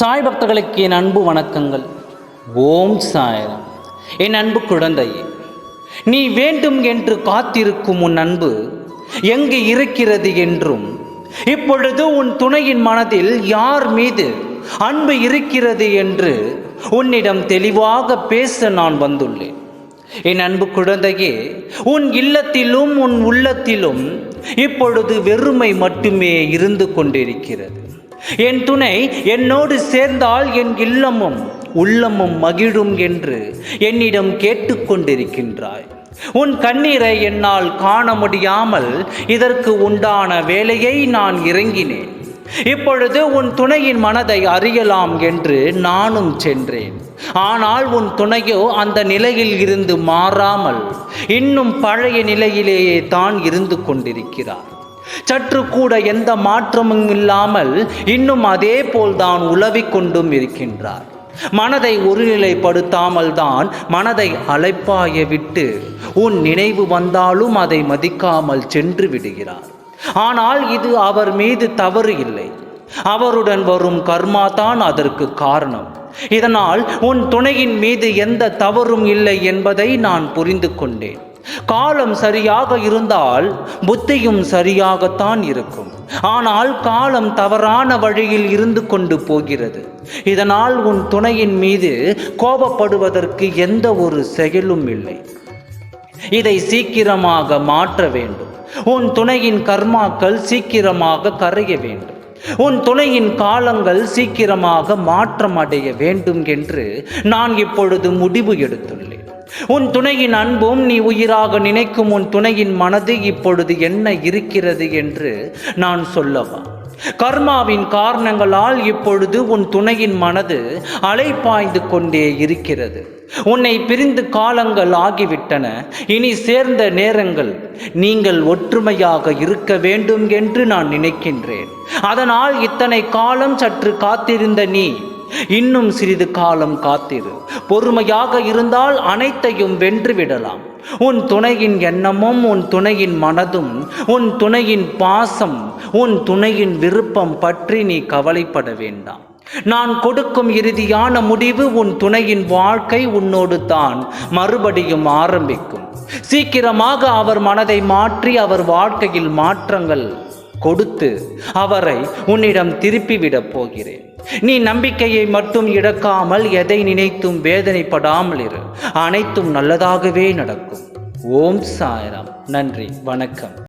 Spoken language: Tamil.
சாய் பக்தர்களுக்கு என் அன்பு வணக்கங்கள். ஓம் சாயரம். என் அன்பு குழந்தையே நீ வேண்டும் என்று காத்திருக்கும் உன் அன்பு எங்கு இருக்கிறது என்றும் இப்பொழுது உன் துணையின் மனதில் யார் மீது அன்பு இருக்கிறது என்று உன்னிடம் தெளிவாக பேச நான் வந்துள்ளேன். என் அன்பு குழந்தையே உன் இல்லத்திலும் உன் உள்ளத்திலும் இப்பொழுது வெறுமை மட்டுமே இருந்து கொண்டிருக்கிறது. என் துணை என்னோடு சேர்ந்தால் என் இல்லமும் உள்ளமும் மகிழும் என்று என்னிடம் கேட்டுக்கொண்டிருக்கின்றாய். உன் கண்ணீரை என்னால் காண முடியாமல் இதற்கு உண்டான வேலையை நான் இறங்கினேன். இப்பொழுது உன் துணையின் மனதை அறியலாம் என்று நானும் சென்றேன். ஆனால் உன் துணையோ அந்த நிலையில் இருந்து மாறாமல் இன்னும் பழைய நிலையிலேயே தான் இருந்து கொண்டிருக்கிறார். சற்று கூட எந்த மாற்றமும் இல்லாமல் இன்னும் அதே போல்தான் உலவிக் கொண்டும் இருக்கின்றார். மனதை ஒருநிலைப்படுத்தாமல் தான் மனதை அலைப்பாய விட்டு உன் நினைவு வந்தாலும் அதை மதிக்காமல் சென்று விடுகிறார். ஆனால் இது அவர் மீது தவறு இல்லை. அவருடன் வரும் கர்மா தான் அதற்கு காரணம். இதனால் உன் துணையின் மீது எந்த தவறும் இல்லை என்பதை நான் புரிந்து கொண்டேன். காலம் சரியாக இருந்தால் புத்தியும் சரியாகத்தான் இருக்கும். ஆனால் காலம் தவறான வழியில் இருந்து கொண்டு போகிறது. இதனால் உன் துணையின் மீது கோபப்படுவதற்கு எந்த ஒரு செயலும் இல்லை. இதை சீக்கிரமாக மாற்ற வேண்டும். உன் துணையின் கர்மாக்கள் சீக்கிரமாக கரைய வேண்டும். உன் துணையின் காலங்கள் சீக்கிரமாக மாற்றம் அடைய வேண்டும் என்று நான் இப்பொழுது முடிவு எடுத்துள்ளேன். உன் துணையின் அன்பும் நீ உயிராக நினைக்கும் உன் துணையின் மனது இப்பொழுது என்ன இருக்கிறது என்று நான் சொல்லவா? கர்மாவின் காரணங்களால் இப்பொழுது உன் துணையின் மனது அலைப்பாய்ந்து கொண்டே இருக்கிறது. உன்னை பிரிந்து காலங்கள் ஆகிவிட்டன. இனி சேர்ந்த நேரங்கள் நீங்கள் ஒற்றுமையாக இருக்க வேண்டும் என்று நான் நினைக்கின்றேன். அதனால் இத்தனை காலம் சற்று காத்திருந்த நீ இன்னும் சிறிது காலம் காத்திரு. பொறுமையாக இருந்தால் அனைத்தையும் வென்றுவிடலாம். உன் துணையின் எண்ணமும் உன் துணையின் மனதும் உன் துணையின் பாசம் உன் துணையின் விருப்பம் பற்றி நீ கவலைப்பட வேண்டாம். நான் கொடுக்கும் இறுதியான முடிவு உன் துணையின் வாழ்க்கை உன்னோடு தான் மறுபடியும் ஆரம்பிக்கும். சீக்கிரமாக அவர் மனதை மாற்றி அவர் வாழ்க்கையில் மாற்றங்கள் கொடுத்து அவரை உன்னிடம் திருப்பிவிடப் போகிறேன். நீ நம்பிக்கையை மட்டும் இழக்காமல் எதை நினைத்தும் வேதனைப்படாமல் இரு. அனைத்தும் நல்லதாகவே நடக்கும். ஓம் சாயராம். நன்றி. வணக்கம்.